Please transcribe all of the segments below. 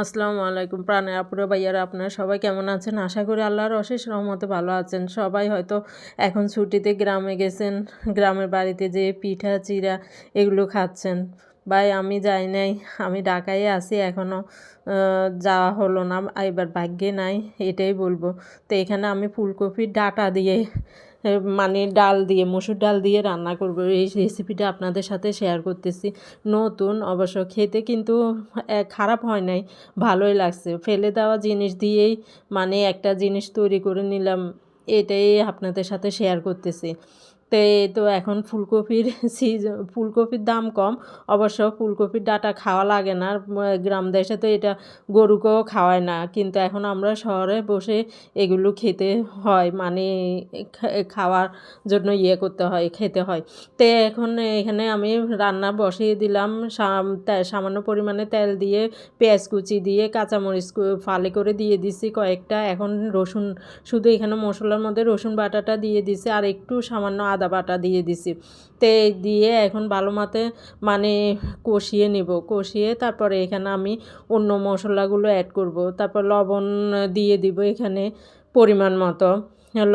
আসসালামু আলাইকুম। প্রাণের আপুরা ভাইয়ারা, আপনারা সবাই কেমন আছেন? আশা করি আল্লাহর অশেষ রহমতে ভালো আছেন। সবাই হয়তো এখন ছুটিতে গ্রামে গেছেন, গ্রামের বাড়িতে যে পিঠা চিরা এগুলো খাচ্ছেন। ভাই, আমি যাই নাই, আমি ঢাকায় আছি এখনও যাওয়া হলো না, এবার ভাগ্যে নাই, এটাই বলব। তো এখানে আমি ফুলকপির ডাটা দিয়ে মানে ডাল দিয়ে, মসুর ডাল দিয়ে রান্না করব। এই রেসিপিটা আপনাদের সাথে শেয়ার করতেছি। নতুন, অবশ্য খেতে কিন্তু খারাপ হয় নাই, ভালোই লাগছে। ফেলে দেওয়া জিনিস দিয়েই মানে একটা জিনিস তৈরি করে নিলাম, এটাই আপনাদের সাথে শেয়ার করতেছি। তো তো এখন ফুলকপির সিজন ফুলকপির দাম কম। অবশ্য ফুলকপির ডাটা খাওয়া লাগে না। গ্রাম দেশে তো এটা গরুকেও খাওয়ায় না। কিন্তু এখন আমরা শহরে বসে এগুলো খেতে হয়। মানে খাওয়ার জন্য ইয়ে করতে হয়, খেতে হয়। তো এখন এখানে আমি রান্না বসিয়ে দিলাম। সামান্য পরিমাণে তেল দিয়ে, পেঁয়াজ কুচি দিয়ে, কাঁচামরিচ ফালে করে দিয়ে দিছি কয়েকটা। এখন রসুন, শুধু এখানে মশলার মধ্যে রসুন বাটাটা দিয়ে দিছি। আর একটু সামান্য আদা আদা বাটা দিয়ে দিছি। তে দিয়ে এখন ভালো মতে মানে কষিয়ে নিব। কষিয়ে তারপরে এখানে আমি অন্য মশলাগুলো অ্যাড করব। তারপর লবণ দিয়ে দিব এখানে পরিমাণ মতো।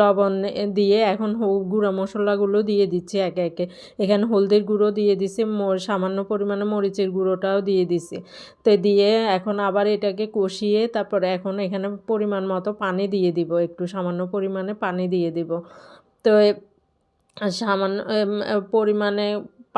লবণ দিয়ে এখন গুঁড়া মশলাগুলো দিয়ে দিচ্ছি একে একে। এখানে হলদির গুঁড়ো দিয়ে দিছি সামান্য পরিমাণে মরিচের গুঁড়োটাও দিয়ে দিছি। তো দিয়ে এখন আবার এটাকে কষিয়ে তারপরে এখন এখানে পরিমাণ মতো পানি দিয়ে দিব। একটু সামান্য পরিমাণে পানি দিয়ে দিব। তো সামান্য পরিমাণে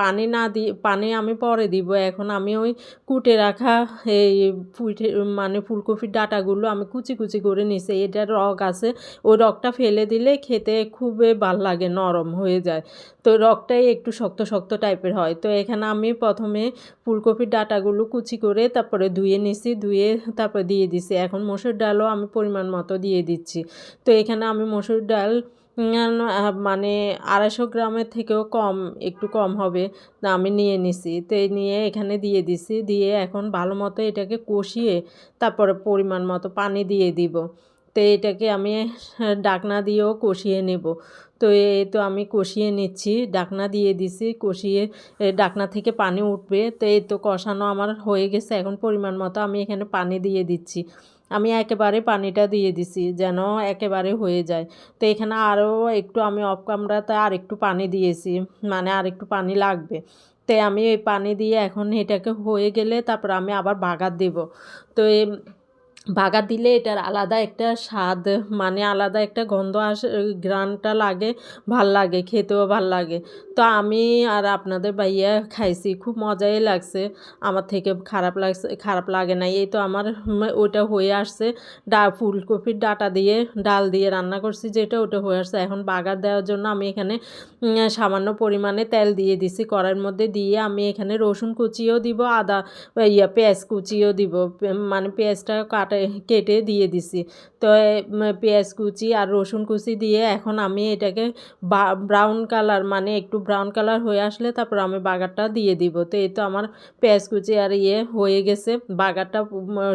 পানি না দিয়ে পানি আমি পরে দিব। এখন আমি ওই কুটে রাখা এই ফুটে মানে ফুলকপির ডাটাগুলো আমি কুচি কুচি করে নিছি। এটা রক আছে, ওই রকটা ফেলে দিলে খেতে খুবই ভালো লাগে, নরম হয়ে যায়। তো রকটাই একটু শক্ত শক্ত টাইপের হয়। তো এখানে আমি প্রথমে ফুলকপির ডাটাগুলো কুচি করে তারপরে ধুয়ে নিছি, ধুয়ে তারপরে দিয়ে দিছি। এখন মসুর ডালও আমি পরিমাণ মতো দিয়ে দিচ্ছি। তো এখানে আমি মসুর ডাল মানে আড়াইশো গ্রামের থেকেও কম, একটু কম হবে। আমি নিয়ে নিছি। তো নিয়ে এখানে দিয়ে দিছি। দিয়ে এখন ভালো মতো এটাকে কষিয়ে তারপরে পরিমাণ মতো পানি দিয়ে দিব। তো এটাকে আমি ডাকনা দিয়েও কষিয়ে নেব। তো এই তো আমি কষিয়ে নিচ্ছি। ডাকনা দিয়ে দিছি। কষিয়ে ডাকনা থেকে পানি উঠবে। তো এই তো কষানো আমার হয়ে গেছে। এখন পরিমাণ মতো আমি এখানে পানি দিয়ে দিচ্ছি। আমি একেবারে পানিটা দিয়ে দিছি যেন একেবারে হয়ে যায়। তো এখানে আরও একটু আমি অফ কামড়াতে আর একটু পানি দিয়েছি মানে আর একটু পানি লাগবে। তো আমি ওই পানি দিয়ে এখন এটাকে হয়ে গেলে তারপর আমি আবার বাগার দেব। তো বাগার দিলে এটার আলাদা একটা স্বাদ মানে আলাদা একটা গন্ধ আসে গ্রানটা লাগে, ভালো লাগে, খেতেও ভালো লাগে। তো আমি আর আপনাদের ভাইয়া খাইছি, খুব মজাই লাগছে, আমার থেকে খারাপ লাগছে, খারাপ লাগে না এই তো আমার ওইটা হয়ে আসছে, ডা, ফুলকপির ডাটা দিয়ে, ডাল দিয়ে রান্না করছি, যেটা ওটা হয়ে আসছে। এখন বাগার দেওয়ার জন্য আমি এখানে সামান্য পরিমাণে তেল দিয়ে দিছি, কড়াইয়ের মধ্যে দিয়ে আমি এখানে রসুন কুচিও দিব, আদা, ইয়া, পেঁয়াজ কুচিও দিব মানে পেঁয়াজটা কাটে কেটে দিয়ে দিছি। তো পেঁয়াজ কুচি আর রসুন কুচি দিয়ে এখন আমি এটাকে ব্রাউন কালার মানে একটু ব্রাউন কালার হয়ে আসলে তারপর আমি বাগারটা দিয়ে দিব। তো, এই তো আমার পেঁয়াজ কুচি আর ইয়ে হয়ে গেছে। বাগারটা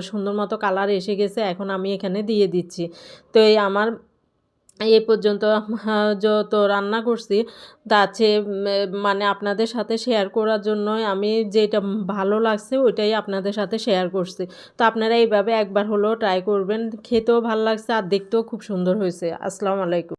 সুন্দর মতো কালার এসে গেছে। এখন আমি এখানে দিয়ে দিচ্ছি। তো, এই আমার এ পর্যন্ত যত রান্না করছি তা মানে আপনাদের সাথে শেয়ার করার জন্যই আমি যেটা ভালো লাগছে, ওইটাই আপনাদের সাথে শেয়ার করছি। তো আপনারা এইভাবে একবার হলেও ট্রাই করবেন। খেতেও ভালো লাগছে আর দেখতেও খুব সুন্দর হয়েছে। আসসালামু আলাইকুম।